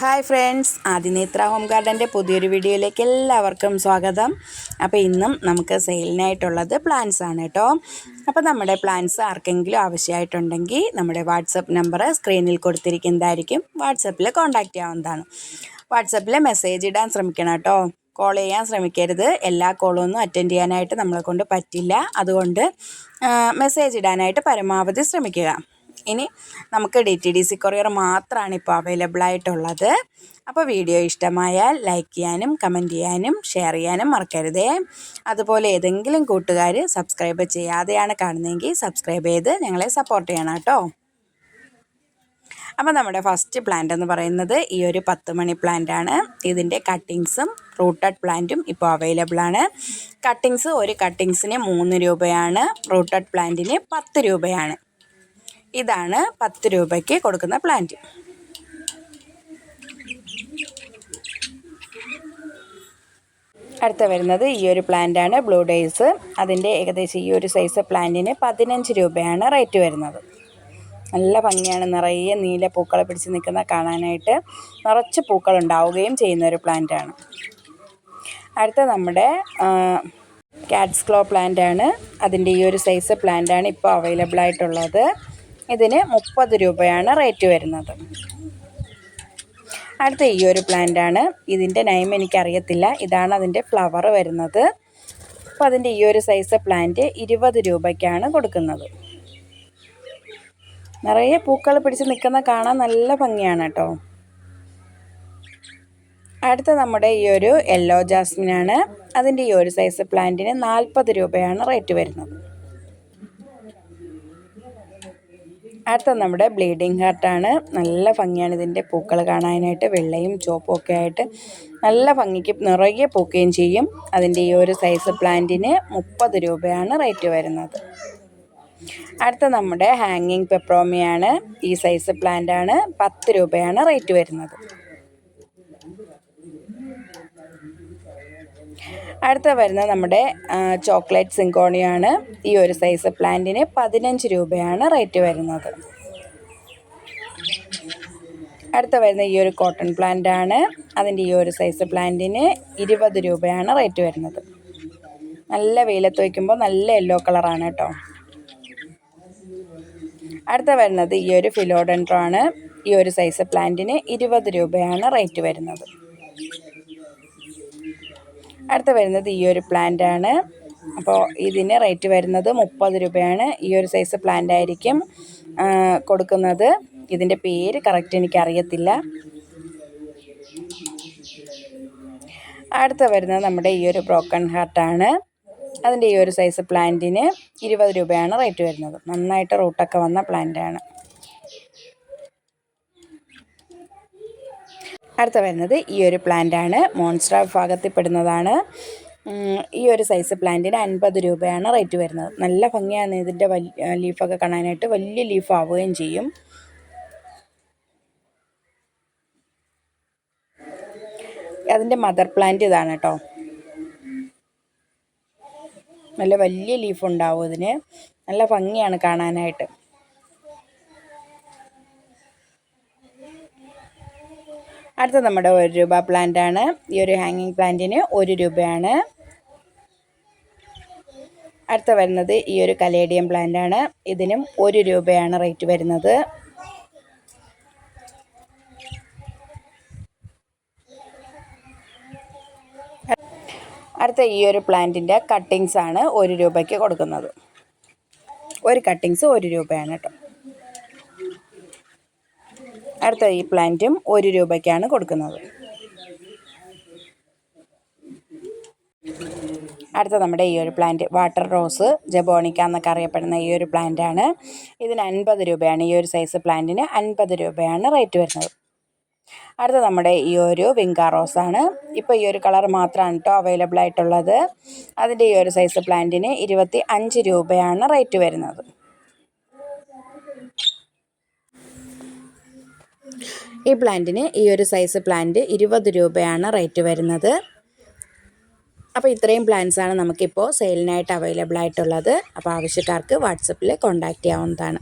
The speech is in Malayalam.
ഹായ് ഫ്രണ്ട്സ് ആദിനേത്ര ഹോം ഗാർഡന്റെ പുതിയൊരു വീഡിയോയിലേക്ക് എല്ലാവർക്കും സ്വാഗതം. അപ്പോൾ ഇന്നും നമുക്ക് സെയിലിനായിട്ടുള്ളത് പ്ലാൻസ് ആണ് കേട്ടോ. അപ്പോൾ നമ്മുടെ പ്ലാൻസ് ആർക്കെങ്കിലും ആവശ്യമായിട്ടുണ്ടെങ്കിൽ നമ്മുടെ വാട്സപ്പ് നമ്പർ സ്ക്രീനിൽ കൊടുത്തിരിക്കുന്നതായിരിക്കും. വാട്സപ്പിൽ കോൺടാക്റ്റ് ചെയ്യാവുന്നതാണ്. വാട്സപ്പിൽ മെസ്സേജ് ഇടാൻ ശ്രമിക്കണം കേട്ടോ. കോൾ ചെയ്യാൻ ശ്രമിക്കരുത്. എല്ലാ കോളും ഒന്നും അറ്റൻഡ് ചെയ്യാനായിട്ട് നമ്മളെ കൊണ്ട് പറ്റില്ല. അതുകൊണ്ട് മെസ്സേജ് ഇടാനായിട്ട് പരമാവധി ശ്രമിക്കുക. ഇനി നമുക്ക് D T D C courier മാത്രമാണ് ഇപ്പോൾ അവൈലബിൾ ആയിട്ടുള്ളത്. അപ്പോൾ വീഡിയോ ഇഷ്ടമായാൽ ലൈക്ക് ചെയ്യാനും കമന്റ് ചെയ്യാനും ഷെയർ ചെയ്യാനും മറക്കരുതേ. അതുപോലെ ഏതെങ്കിലും കൂട്ടുകാർ സബ്സ്ക്രൈബ് ചെയ്യാതെയാണ് കാണുന്നതെങ്കിൽ സബ്സ്ക്രൈബ് ചെയ്ത് ഞങ്ങളെ സപ്പോർട്ട് ചെയ്യണം കേട്ടോ. അപ്പോൾ നമ്മുടെ ഫസ്റ്റ് പ്ലാന്റ് എന്ന് പറയുന്നത് ഈ ഒരു പത്ത് മണി പ്ലാന്റ് ആണ്. ഇതിന്റെ കട്ടിങ്സും റൂട്ടഡ് പ്ലാന്റും ഇപ്പോൾ അവൈലബിൾ ആണ്. കട്ടിങ്സ് ഒരു കട്ടിങ്സിന് മൂന്ന് രൂപയാണ് റൂട്ടഡ് പ്ലാന്റിന് പത്ത് രൂപയാണ്. ഇതാണ് പത്ത് രൂപയ്ക്ക് കൊടുക്കുന്ന പ്ലാന്റ് അടുത്ത വരുന്നത് ഈ ഒരു പ്ലാന്റാണ് ബ്ലൂ ഡേയ്സ് അതിന്റെ ഏകദേശം ഈ ഒരു സൈസ് പ്ലാന്റിന് പതിനഞ്ച് രൂപയാണ് റേറ്റ് വരുന്നത്. നല്ല ഭംഗിയാണ് നിറയെ നീല പൂക്കളെ പിടിച്ച് നിൽക്കുന്ന കാണാനായിട്ട് നിറച്ച് പൂക്കൾ ഉണ്ടാവുകയും ചെയ്യുന്ന ഒരു പ്ലാന്റാണ് അടുത്ത നമ്മുടെ കാറ്റ്സ് ക്ലോ പ്ലാന്റ് ആണ്. അതിന്റെ ഈ ഒരു സൈസ് ആണ് ഇപ്പോൾ അവൈലബിൾ ആയിട്ടുള്ളത്. ഇതിന് മുപ്പത് രൂപയാണ് റേറ്റ് വരുന്നത്. അടുത്ത ഈ ഒരു പ്ലാന്റാണ് ഇതിന്റെ നൈം എനിക്കറിയത്തില്ല. ഇതാണ് അതിന്റെ ഫ്ലവർ വരുന്നത്. അപ്പോൾ അതിന്റെ ഈ ഒരു സൈസ് പ്ലാന്റ് ഇരുപത് രൂപയ്ക്കാണ് കൊടുക്കുന്നത്. നിറയെ പൂക്കൾ പിടിച്ച് നിൽക്കുന്ന കാണാൻ നല്ല ഭംഗിയാണ് കേട്ടോ. അടുത്ത നമ്മുടെ ഈ ഒരു യെല്ലോ ജാസ്മിനാണ് അതിന്റെ ഈ ഒരു സൈസ് പ്ലാന്റിന് നാൽപ്പത് രൂപയാണ് റേറ്റ് വരുന്നത്. അടുത്ത നമ്മുടെ ബ്ലീഡിങ് ഹാർട്ടാണ്. നല്ല ഭംഗിയാണ് ഇതിന്റെ പൂക്കൾ കാണാനായിട്ട് വെള്ളയും ചുവപ്പും ഒക്കെ ആയിട്ട്. നല്ല ഭംഗിക്ക് നിറയെ പൂക്കുകയും ചെയ്യും. അതിന്റെ ഈ ഒരു സൈസ് പ്ലാന്റിന് മുപ്പത് രൂപയാണ് റേറ്റ് വരുന്നത്. അടുത്ത നമ്മുടെ ഹാങ്ങിങ് പെപ്രോമിയാണ് ഈ സൈസ് പ്ലാന്റാണ് പത്ത് രൂപയാണ് റേറ്റ് വരുന്നത്. അടുത്ത വരുന്നത് നമ്മുടെ ചോക്ലേറ്റ് സിങ്കോണിയാണ്. ഈ ഒരു സൈസ് പ്ലാന്റിന് പതിനഞ്ച് രൂപയാണ് റേറ്റ് വരുന്നത്. അടുത്ത വരുന്ന ഈ ഒരു കോട്ടൺ പ്ലാന്റ് ആണ്. അതിന്റെ ഈ ഒരു സൈസ് പ്ലാന്റിന് ഇരുപത് രൂപയാണ് റേറ്റ് വരുന്നത്. നല്ല വെയിലത്ത് വയ്ക്കുമ്പോൾ നല്ല യെല്ലോ കളറാണ് കേട്ടോ. അടുത്ത വരുന്നത് ഈ ഒരു ഫിലോഡൻഡ്രോ ആണ്. ഈ ഒരു സൈസ് പ്ലാന്റിന് ഇരുപത് രൂപയാണ് റേറ്റ് വരുന്നത്. അടുത്ത വരുന്നത് ഈ ഒരു പ്ലാന്റ് ആണ്. അപ്പോൾ ഇതിന് റേറ്റ് വരുന്നത് മുപ്പത് രൂപയാണ്. ഈ ഒരു സൈസ് പ്ലാന്റ് ആയിരിക്കും കൊടുക്കുന്നത്. ഇതിന്റെ പേര് കറക്റ്റ് എനിക്കറിയത്തില്ല. അടുത്ത വരുന്നത് നമ്മുടെ ഈ ഒരു ബ്രോക്കൺ ഹാർട്ടാണ് അതിന്റെ ഈ ഒരു സൈസ് പ്ലാന്റിന് ഇരുപത് രൂപയാണ് റേറ്റ് വരുന്നത്. നന്നായിട്ട് റൂട്ടൊക്കെ വന്ന പ്ലാന്റാണ് അടുത്ത വരുന്നത് ഈ ഒരു പ്ലാന്റാണ് മോൺസ്റ്റർ വിഭാഗത്തിൽപ്പെടുന്നതാണ് ഈ ഒരു സൈസ് പ്ലാന്റിന് അൻപത് രൂപയാണ് റേറ്റ് വരുന്നത്. നല്ല ഭംഗിയാണ് ഇതിന്റെ വലിയ ലീഫൊക്കെ കാണാനായിട്ട്. വലിയ ലീഫ് ആവുകയും ചെയ്യും. അതിന്റെ മദർ പ്ലാന്റ് ഇതാണ് കേട്ടോ നല്ല വലിയ ലീഫ് ഉണ്ടാവും ഇതിന്. നല്ല ഭംഗിയാണ് കാണാനായിട്ട്. അടുത്ത നമ്മുടെ ഒരു രൂപ പ്ലാന്റാണ് ഈ ഒരു ഹാങ്ങിങ് പ്ലാന്റിന് ഒരു രൂപയാണ്. അടുത്ത വരുന്നത് ഈ ഒരു കലേഡിയം പ്ലാന്റാണ് ഇതിനും ഒരു രൂപയാണ് റേറ്റ് വരുന്നത്. അടുത്ത ഈ ഒരു പ്ലാന്റിന്റെ കട്ടിങ്സ് ആണ് ഒരു രൂപയ്ക്ക് കൊടുക്കുന്നത്. ഒരു കട്ടിങ്സ് ഒരു രൂപയാണ് കേട്ടോ. അടുത്ത ഈ പ്ലാന്റും ഒരു രൂപയ്ക്കാണ് കൊടുക്കുന്നത്. അടുത്ത നമ്മുടെ ഈ ഒരു പ്ലാന്റ് വാട്ടർ റോസ് ജബോണിക്ക എന്നൊക്കെ അറിയപ്പെടുന്ന ഈ ഒരു പ്ലാന്റാണ് ഇതിന് അൻപത് രൂപയാണ്. ഈ ഒരു സൈസ് പ്ലാന്റിന് അൻപത് രൂപയാണ് റേറ്റ് വരുന്നത്. അടുത്ത നമ്മുടെ ഈ ഒരു വിങ്കാ റോസ് ആണ്. ഇപ്പോൾ ഈ ഒരു കളർ മാത്രമാണ് കേട്ടോ അവൈലബിൾ ആയിട്ടുള്ളത്. അതിന്റെ ഈ ഒരു സൈസ് പ്ലാന്റിന് ഇരുപത്തി അഞ്ച് രൂപയാണ് റേറ്റ് വരുന്നത്. ഈ പ്ലാന്റിന് ഈ ഒരു സൈസ് പ്ലാന്റ് ഇരുപത് രൂപയാണ് റേറ്റ് വരുന്നത്. അപ്പോൾ ഇത്രയും പ്ലാന്റ്സാണ് നമുക്കിപ്പോൾ സെയിലിനായിട്ട് അവൈലബിൾ ആയിട്ടുള്ളത്. അപ്പോൾ ആവശ്യക്കാർക്ക് വാട്സപ്പിൽ കോൺടാക്റ്റ് ചെയ്യാവുന്നതാണ്.